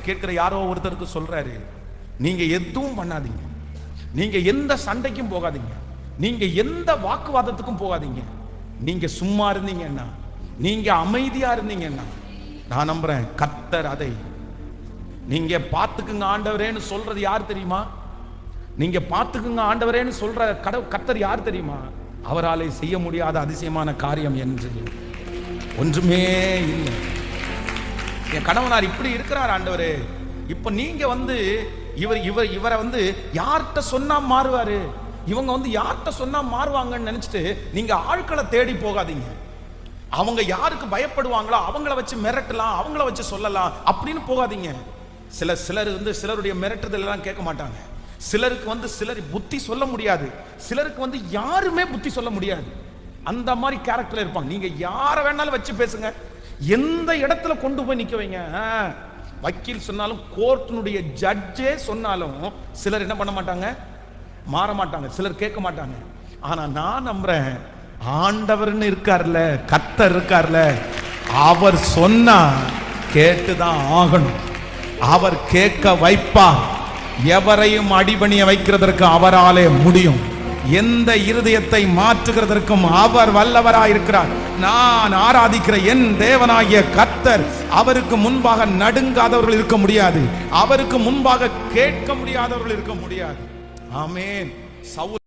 கேட்கிற யாரோ ஒருத்தருக்கு சொல்றாரு நீங்க எதுவும் பண்ணாதீங்க. நீங்க எந்த சண்டைக்கும் போகாதீங்க. நீங்க எந்த வாக்குவாதத்துக்கும் போகாதீங்க. நீங்க சும்மா இருந்தீங்கன்னா நீங்க அமைதியா இருந்தீங்கன்னா நான் நம்புறேன் கத்தர் அதை. நீங்க பார்த்துக்குங்க ஆண்டவரேன்னு சொல்றது யார் தெரியுமா? நீங்க பார்த்துக்குங்க ஆண்டவரேன்னு சொல்ற கட கத்தர் யார் தெரியுமா? அவராலே செய்ய முடியாத அதிசயமான காரியம் என்று. ஒன்றுமே இல்லை. என் கணவனார் இப்படி இருக்கிறார் ஆண்டவர். இப்ப நீங்க வந்து இவர் இவர் இவரை வந்து யார்கிட்ட சொன்னா மாறுவாரு? இவங்க வந்து யார்கிட்ட சொன்னா மாறுவாங்கன்னு நினைச்சிட்டு நீங்க ஆட்களை தேடி போகாதீங்க. அவங்க யாருக்கு பயப்படுவாங்களோ அவங்கள வச்சு மிரட்டலாம் அவங்கள வச்சு சொல்லலாம் அப்படின்னு போகாதீங்க. சில சிலர் வந்து சிலருடைய மிரட்டுதல் எல்லாம் கேட்க மாட்டாங்க. சிலருக்கு வந்து சிலர் புத்தி சொல்ல முடியாது. சிலருக்கு வந்து யாருமே புத்தி சொல்ல முடியாது. அந்த மாதிரி கேரக்டர் இருப்பாங்க. நீங்க யாரை வேணாலும் வச்சு பேசுங்க. எந்த இடத்துல கொண்டு போய் நிக்க வைங்க? வக்கீல் சொன்னாலும் கோர்ட்டினுடைய ஜட்ஜே சொன்னாலும் சிலர் என்ன பண்ண மாட்டாங்க? மாற மாட்டாங்க. சிலர் கேட்க மாட்டாங்க. ஆனா நான் நம்புறேன் ஆண்டவர்னு இருக்கார்ல கத்தர் இருக்கார்ல அவர் சொன்னா கேட்டுதான் ஆகணும். அவர் கேட்க வைப்பார். எவரையும் அடிபணிய வைக்கிறதற்கு அவராலே முடியும். எந்த இருதயத்தை மாற்றுகிறதற்கும் அவர் வல்லவராயிருக்கிறார். நான் ஆராதிக்கிற என் தேவனாகிய கத்தர் அவருக்கு முன்பாக நடுங்காதவர்கள் இருக்க முடியாது. அவருக்கு முன்பாக கேட்க முடியாதவர்கள் இருக்க முடியாது. ஆமேன். சவுல்